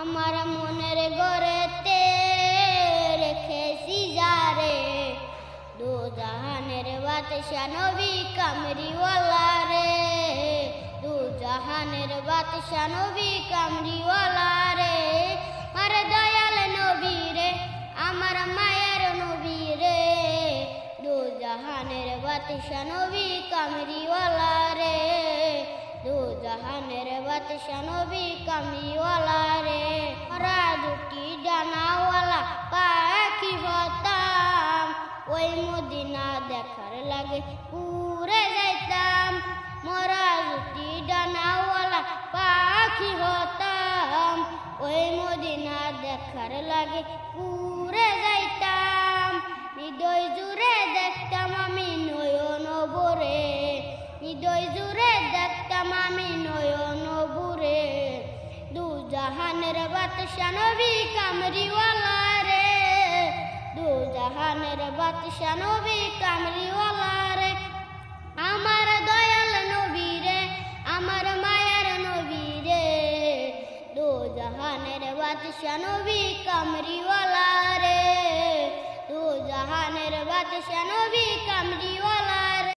আমার মনের গড়েতে রেখেছি যারে দু জাহানের বাদশা নবী কামরিওয়ালা রে। দু জাহানের বাদশা নবী কামরিওয়ালা রে। আর দয়াল নবী রে, আমার মায়ের নবী রে। দু জাহানের বাদশা নবী কামরিওয়ালা রে। দু জাহানের বাদশা নবী কামরিওয়ালা রে ওরা দুটি ডানাওয়ালা পাখি হতাম। ওই মদিনা দেখার লাগে পুরে যাইতাম। মোরা দুটি ডানাওয়ালা পাখি হতাম। ওই মদিনা দেখার লাগে পুরে যাইতাম। হৃদয় জুড়ে দেখতাম আমি নয়ন ভরে হৃদয় জুড়ে দেখতাম আমি নয়ন জাহানের বাদশা নবী কামরিওয়ালা রে। দু জাহানের বাদশা নবী কামরিওয়ালা রে। আমার দয়াল নবী রে, আমার মায়ের নবী রে। দু জাহানের বাদশা কামরিওয়ালা রে। দু জাহানের বাদশা কামরিওয়ালা